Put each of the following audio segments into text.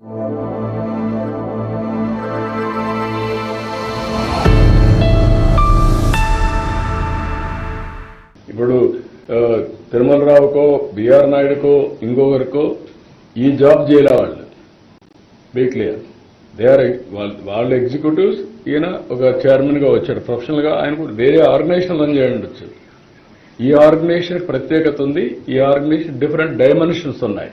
ఇప్పుడు తిరుమల తిరుమలరావుకో బిఆర్ నాయుడుకో ఇంకొకరికో ఈ జాబ్ చేయలే వాళ్ళు బీ క్లియర్. దే ఆర్ వాళ్ళ ఎగ్జిక్యూటివ్స్ ఈయన ఒక చైర్మన్గా వచ్చాడు. ప్రొఫెషనల్గా ఆయన కూడా వేరే ఆర్గనైజేషన్ రన్ చేయండి ఈ ఆర్గనైజేషన్ ప్రత్యేకత ఉంది. ఈ ఆర్గనైజేషన్ డిఫరెంట్ డైమెన్షన్స్ ఉన్నాయి.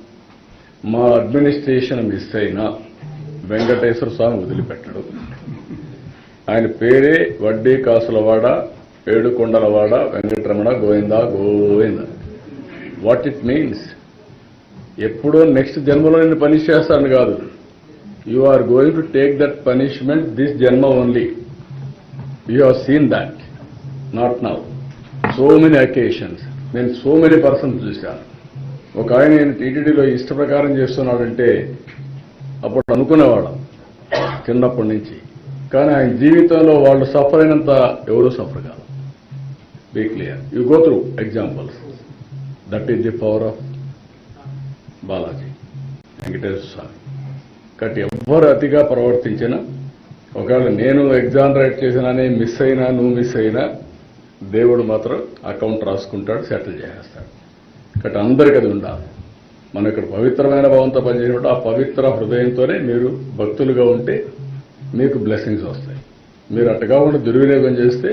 మా అడ్మినిస్ట్రేషన్ మిస్ అయినా వెంకటేశ్వర స్వామి వదిలిపెట్టడు. ఆయన పేరే వడ్డీ కాసులవాడ ఏడుకొండలవాడ Venkataramana Govinda Govinda. What it means ఎప్పుడో నెక్స్ట్ జన్మలో నేను పనిష్ చేస్తాను కాదు. You are going to take that punishment this జన్మ only you have seen that not now so many occasions నేను సో మెనీ పర్సన్స్ చూశాను. ఒక ఆయన నేను టీటీడీలో ఇష్ట ప్రకారం చేస్తున్నాడంటే అప్పుడు అనుకునేవాళ్ళం చిన్నప్పటి నుంచి. కానీ ఆయన జీవితంలో వాళ్ళు సఫర్ అయినంత ఎవరూ సఫర్ కాదు. Be clear you go through examples that is the power of Balaji Venkateswara Swami కాబట్టి ఎవ్వరు అతిగా ప్రవర్తించినా ఒకవేళ నేను ఎగ్జామ్ రైట్ చేసినానే మిస్ అయినా నువ్వు మిస్ అయినా దేవుడు మాత్రం అకౌంట్ రాసుకుంటాడు సెటిల్ చేసేస్తాడు. ఇక్కడ అందరికీ అది ఉండాలి. మనం ఇక్కడ పవిత్రమైన భావంతో పనిచేయబట్టి ఆ పవిత్ర హృదయంతోనే మీరు భక్తులుగా ఉంటే మీకు బ్లెస్సింగ్స్ వస్తాయి. మీరు అట్టగా ఉండి దుర్వినియోగం చేస్తే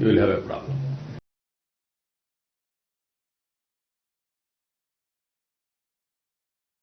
you will have a problem